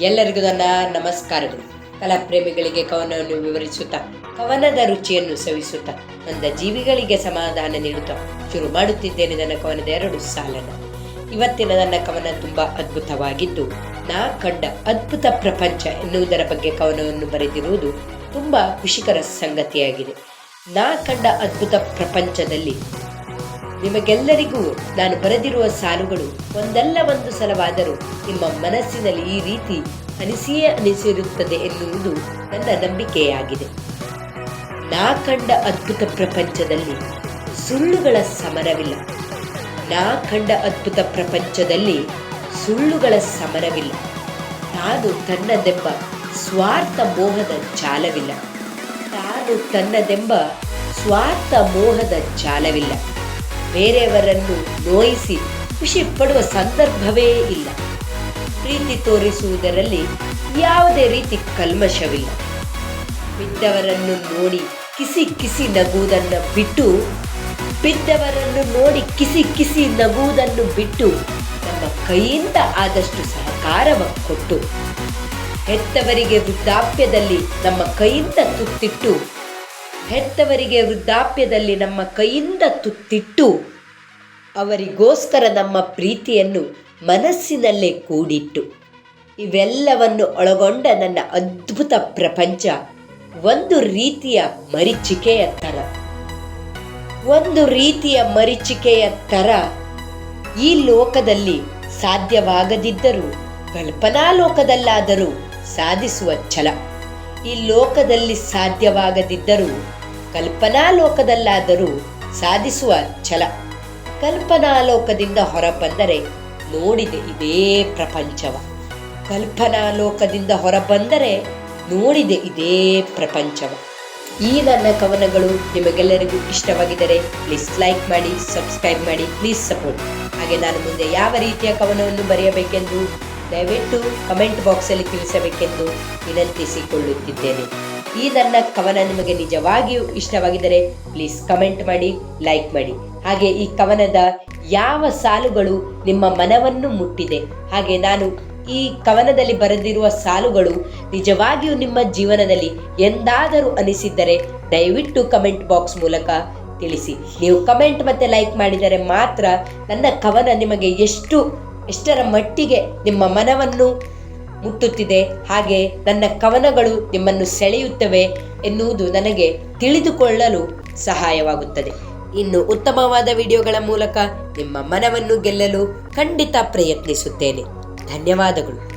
ಎಲ್ಲರಿಗೂ ನನ್ನ ನಮಸ್ಕಾರಗಳು. ಕಲಾಪ್ರೇಮಿಗಳಿಗೆ ಕವನವನ್ನು ವಿವರಿಸುತ್ತಾ, ಕವನದ ರುಚಿಯನ್ನು ಸವಿಸುತ್ತಾ ನನ್ನ ಜೀವಿಗಳಿಗೆ ಸಮಾಧಾನ ನೀಡುತ್ತಾ ಶುರು ಮಾಡುತ್ತಿದ್ದೇನೆ ನನ್ನ ಕವನದ ಎರಡು ಸಾಲನ. ಇವತ್ತಿನ ನನ್ನ ಕವನ ತುಂಬಾ ಅದ್ಭುತವಾಗಿದ್ದು, ನಾ ಕಂಡ ಅದ್ಭುತ ಪ್ರಪಂಚ ಎನ್ನುವುದರ ಬಗ್ಗೆ ಕವನವನ್ನು ಬರೆದಿರುವುದು ತುಂಬಾ ಖುಷಿಕರ ಸಂಗತಿಯಾಗಿದೆ. ನಾ ಕಂಡ ಅದ್ಭುತ ಪ್ರಪಂಚದಲ್ಲಿ ನಿಮಗೆಲ್ಲರಿಗೂ ನಾನು ಬರೆದಿರುವ ಸಾಲುಗಳು ಒಂದಲ್ಲ ಒಂದು ಸಲವಾದರೂ ನಿಮ್ಮ ಮನಸ್ಸಿನಲ್ಲಿ ಈ ರೀತಿ ಅನಿಸಿಯೇ ಅನಿಸಿರುತ್ತದೆ ಎನ್ನುವುದು ನನ್ನ ನಂಬಿಕೆಯಾಗಿದೆ. ನಾ ಕಂಡ ಅದ್ಭುತ ಪ್ರಪಂಚದಲ್ಲಿ ಸುಳ್ಳುಗಳ ಸಮರವಿಲ್ಲ. ನಾ ಕಂಡ ಅದ್ಭುತ ಪ್ರಪಂಚದಲ್ಲಿ ಸುಳ್ಳುಗಳ ಸಮರವಿಲ್ಲ. ತಾನು ತನ್ನದೆಂಬ ಸ್ವಾರ್ಥ ಮೋಹದ ಜಾಲವಿಲ್ಲ. ತಾನು ತನ್ನದೆಂಬ ಸ್ವಾರ್ಥ ಮೋಹದ ಜಾಲವಿಲ್ಲ. ಬೇರೆಯವರನ್ನು ನೋಯಿಸಿ ಖುಷಿ ಪಡುವ ಸಂದರ್ಭವೇ ಇಲ್ಲ. ಪ್ರೀತಿ ತೋರಿಸುವುದರಲ್ಲಿ ಯಾವುದೇ ರೀತಿ ಕಲ್ಮಶವಿಲ್ಲ. ಬಿದ್ದವರನ್ನು ನೋಡಿ ಕಿಸಿ ಕಿಸಿ ನಗುವುದನ್ನು ಬಿಟ್ಟು, ಬಿದ್ದವರನ್ನು ನೋಡಿ ಕಿಸಿ ಕಿಸಿ ನಗುವುದನ್ನು ಬಿಟ್ಟು ನಮ್ಮ ಕೈಯಿಂದ ಆದಷ್ಟು ಸಹಕಾರವ ಕೊಟ್ಟು, ಹೆತ್ತವರಿಗೆ ವೃದ್ಧಾಪ್ಯದಲ್ಲಿ ನಮ್ಮ ಕೈಯಿಂದ ತುತ್ತಿಟ್ಟು, ಹೆತ್ತವರಿಗೆ ವೃದ್ಧಾಪ್ಯದಲ್ಲಿ ನಮ್ಮ ಕೈಯಿಂದ ತುತ್ತಿಟ್ಟು ಅವರಿಗೋಸ್ಕರ ನಮ್ಮ ಪ್ರೀತಿಯನ್ನು ಮನಸ್ಸಿನಲ್ಲೇ ಕೂಡಿಟ್ಟು ಇವೆಲ್ಲವನ್ನು ಒಳಗೊಂಡ ನನ್ನ ಅದ್ಭುತ ಪ್ರಪಂಚ ಒಂದು ರೀತಿಯ ಮರಿಚಿಕೆಯ ತರ ಒಂದು ರೀತಿಯ ಮರೀಚಿಕೆಯ ಥರ ಈ ಲೋಕದಲ್ಲಿ ಸಾಧ್ಯವಾಗದಿದ್ದರೂ ಕಲ್ಪನಾ ಲೋಕದಲ್ಲಾದರೂ ಸಾಧಿಸುವ ಛಲ. ಈ ಲೋಕದಲ್ಲಿ ಸಾಧ್ಯವಾಗದಿದ್ದರೂ ಕಲ್ಪನಾ ಲೋಕದಲ್ಲಾದರೂ ಸಾಧಿಸುವ ಛಲ. ಕಲ್ಪನಾ ಲೋಕದಿಂದ ಹೊರಬಂದರೆ ನೋಡಿದೆ ಇದೇ ಪ್ರಪಂಚವ. ಕಲ್ಪನಾ ಲೋಕದಿಂದ ಹೊರಬಂದರೆ ನೋಡಿದೆ ಇದೇ ಪ್ರಪಂಚವ. ಈ ನನ್ನ ಕವನಗಳು ನಿಮಗೆಲ್ಲರಿಗೂ ಇಷ್ಟವಾಗಿದ್ದರೆ ಪ್ಲೀಸ್ ಲೈಕ್ ಮಾಡಿ ಸಬ್ಸ್ಕ್ರೈಬ್ ಮಾಡಿ ಪ್ಲೀಸ್ ಸಪೋರ್ಟ್ ಹಾಗೆ ನಾನು ಮುಂದೆ ಯಾವ ರೀತಿಯ ಕವನವನ್ನು ಬರೆಯಬೇಕೆಂದು ದಯವಿಟ್ಟು ಕಮೆಂಟ್ ಬಾಕ್ಸಲ್ಲಿ ತಿಳಿಸಬೇಕೆಂದು ವಿನಂತಿಸಿಕೊಳ್ಳುತ್ತಿದ್ದೇನೆ. ಈ ನನ್ನ ಕವನ ನಿಮಗೆ ನಿಜವಾಗಿಯೂ ಇಷ್ಟವಾಗಿದ್ದರೆ ಪ್ಲೀಸ್ ಕಮೆಂಟ್ ಮಾಡಿ ಲೈಕ್ ಮಾಡಿ. ಹಾಗೆ ಈ ಕವನದ ಯಾವ ಸಾಲುಗಳು ನಿಮ್ಮ ಮನವನ್ನು ಮುಟ್ಟಿದೆ? ಹಾಗೆ ನಾನು ಈ ಕವನದಲ್ಲಿ ಬರೆದಿರುವ ಸಾಲುಗಳು ನಿಜವಾಗಿಯೂ ನಿಮ್ಮ ಜೀವನದಲ್ಲಿ ಎಂದಾದರೂ ಅನಿಸಿದ್ದರೆ ದಯವಿಟ್ಟು ಕಮೆಂಟ್ ಬಾಕ್ಸ್ ಮೂಲಕ ತಿಳಿಸಿ. ನೀವು ಕಮೆಂಟ್ ಮತ್ತೆ ಲೈಕ್ ಮಾಡಿದರೆ ಮಾತ್ರ ನನ್ನ ಕವನ ನಿಮಗೆ ಎಷ್ಟು, ಎಷ್ಟರ ಮಟ್ಟಿಗೆ ನಿಮ್ಮ ಮನವನ್ನು ಮುಟ್ಟುತ್ತಿದೆ? ಹಾಗೆ ನನ್ನ ಕವನಗಳು ನಿಮ್ಮನ್ನು ಸೆಳೆಯುತ್ತವೆ ಎನ್ನುವುದು ನನಗೆ ತಿಳಿದುಕೊಳ್ಳಲು ಸಹಾಯವಾಗುತ್ತದೆ. ಇನ್ನು ಉತ್ತಮವಾದ ವಿಡಿಯೋಗಳ ಮೂಲಕ ನಿಮ್ಮ ಮನವನ್ನು ಗೆಲ್ಲಲು ಖಂಡಿತ ಪ್ರಯತ್ನಿಸುತ್ತೇನೆ. ಧನ್ಯವಾದಗಳು.